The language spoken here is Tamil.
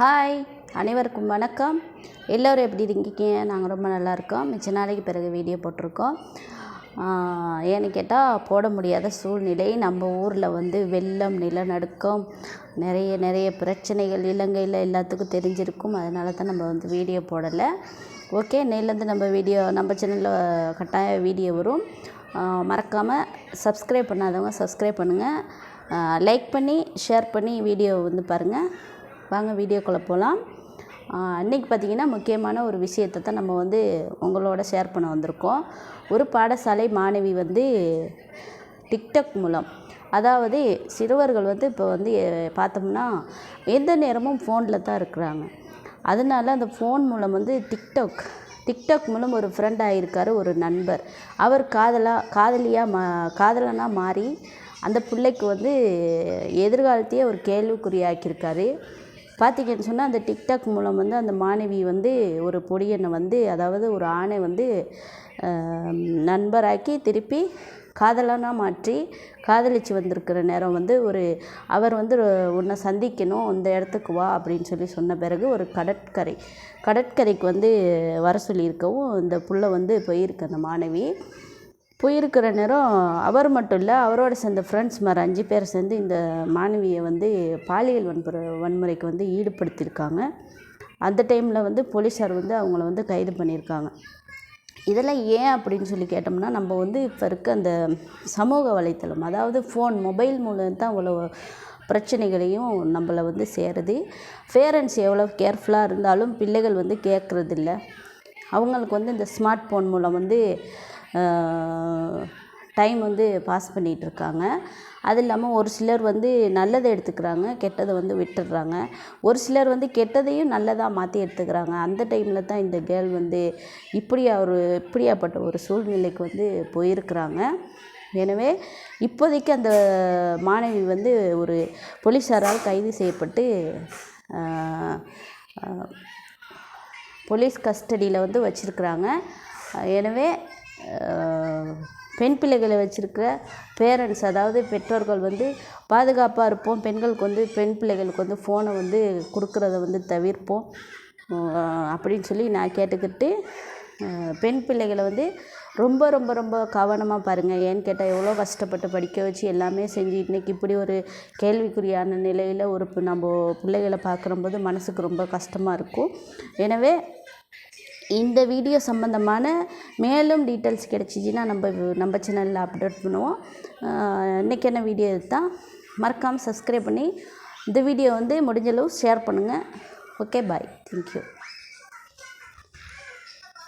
ஹாய் அனைவருக்கும் வணக்கம். எல்லோரும் எப்படி இருக்கீங்க? நாங்கள் ரொம்ப நல்லா இருக்கோம். மிச்ச நாளைக்கு பிறகு வீடியோ போட்டிருக்கோம். ஏன்னு கேட்டால் போட முடியாத சூழ்நிலை. நம்ம ஊரில் வந்து வெள்ளம் நிலநடுக்கம் நிறைய நிறைய பிரச்சனைகள் இலங்கையில் எல்லாத்துக்கும் தெரிஞ்சிருக்கும். அதனால தான் நம்ம வந்து வீடியோ போடலை. ஓகே நேர்லேருந்து நம்ம வீடியோ நம்ம சேனலில் கட்டாய வீடியோ வரும். மறக்காமல் சப்ஸ்கிரைப் பண்ணாதவங்க சப்ஸ்கிரைப் பண்ணுங்கள் லைக் பண்ணி ஷேர் பண்ணி வீடியோ வந்து பாருங்கள் வாங்க வீடியோக்குள்ளே போகலாம் அன்றைக்கி பார்த்திங்கன்னா முக்கியமான ஒரு விஷயத்தை தான் நம்ம வந்து உங்களோட ஷேர் பண்ண வந்திருக்கோம். ஒரு பாடசாலை மாணவி வந்து டிக்டாக் மூலம் அதாவது சிறுவர்கள் வந்து இப்போ வந்து பார்த்தோம்னா எந்த நேரமும் ஃபோனில் தான் இருக்கிறாங்க. அதனால அந்த ஃபோன் மூலம் வந்து டிக்டாக் டிக்டாக் மூலம் ஒரு ஃப்ரெண்ட் ஆகியிருக்காரு ஒரு நண்பர். அவர் காதலாக காதலியாக மா காதலனாக மாறி அந்த பிள்ளைக்கு வந்து எதிர்காலத்தையே ஒரு கேள்விக்குறியாக்கியிருக்காரு. பார்த்தீங்கன்னு சொன்னால் அந்த டிக்டாக் மூலம் வந்து அந்த மாணவி வந்து ஒரு பொடியனை வந்து அதாவது ஒரு ஆணை வந்து நண்பராக்கி திருப்பி காதலனாக மாற்றி காதலிச்சு வந்திருக்கிற நேரம் வந்து ஒரு அவர் வந்து உன்னை சந்திக்கணும் இந்த இடத்துக்கு வா அப்படின்னு சொல்லி சொன்ன பிறகு ஒரு கடற்கரை கடற்கரைக்கு வந்து வர சொல்லியிருக்கவும் இந்த புள்ள வந்து போயிருக்கு அந்த மாணவி. போயிருக்கிற நேரம் அவர் மட்டும் இல்லை அவரோட சேர்ந்த ஃப்ரெண்ட்ஸ் மாதிரி அஞ்சு பேர் சேர்ந்து இந்த மாணவியை வந்து பாலியல் வன்புற வன்முறைக்கு வந்து ஈடுபடுத்தியிருக்காங்க. அந்த டைமில் வந்து போலீஸார் வந்து அவங்கள வந்து கைது பண்ணியிருக்காங்க. இதெல்லாம் ஏன் அப்படின்னு சொல்லி கேட்டோம்னா நம்ம வந்து இப்போ இருக்க அந்த சமூக வலைத்தளம் அதாவது ஃபோன் மொபைல் மூலம் தான் அவ்வளோ பிரச்சனைகளையும் நம்மளை வந்து சேருது. பேரண்ட்ஸ் எவ்வளோ கேர்ஃபுல்லாக இருந்தாலும் பிள்ளைகள் வந்து கேட்குறதில்ல. அவங்களுக்கு வந்து இந்த ஸ்மார்ட் ஃபோன் மூலம் வந்து டைம் வந்து பாஸ் பண்ணிகிட்டு இருக்காங்க அது இல்லாமல் ஒரு சிலர் வந்து நல்லதை எடுத்துக்கிறாங்க கெட்டதை வந்து விட்டுடுறாங்க. ஒரு சிலர் வந்து கெட்டதையும் நல்லதாக மாற்றி எடுத்துக்கிறாங்க. அந்த டைமில் தான் இந்த கேர்ள் வந்து இப்படியா ஒரு இப்படியாப்பட்ட ஒரு சூழ்நிலைக்கு வந்து போயிருக்கிறாங்க. எனவே இப்போதைக்கு அந்த மாணவி வந்து ஒரு போலீஸாரால் கைது செய்யப்பட்டு போலீஸ் கஸ்டடியில் வந்து வச்சுருக்குறாங்க. எனவே பெண் பிள்ளைகளை வச்சுருக்கிற பேரண்ட்ஸ் அதாவது பெற்றோர்கள் வந்து பாதுகாப்பாக இருப்போம். பெண்களுக்கு வந்து பெண் பிள்ளைகளுக்கு வந்து ஃபோனை வந்து கொடுக்குறத வந்து தவிர்ப்போம். அப்படின்னு சொல்லி நான் கேட்டுக்கிட்டு பெண் பிள்ளைகளை வந்து ரொம்ப ரொம்ப ரொம்ப கவனமாக பாருங்கள் ஏன்னு கேட்டால் எவ்வளோ கஷ்டப்பட்டு படிக்க வச்சு எல்லாமே செஞ்சு இன்றைக்கி இப்படி ஒரு கேள்விக்குறியான நிலையில் ஒரு நம்ம பிள்ளைகளை பார்க்குறம்போது மனசுக்கு ரொம்ப கஷ்டமாக இருக்கும். எனவே இந்த வீடியோ சம்மந்தமான மேலும் டீட்டெயில்ஸ் கிடச்சிச்சின்னா நம்ம நம்ம சேனலில் அப்டேட் பண்ணுவோம். இன்றைக்கி என்ன வீடியோ தான் மறக்காமல் சப்ஸ்கிரைப் பண்ணி இந்த வீடியோ வந்து முடிஞ்சளவு ஷேர் பண்ணுங்கள் ஓகே பாய் தேங்க்யூ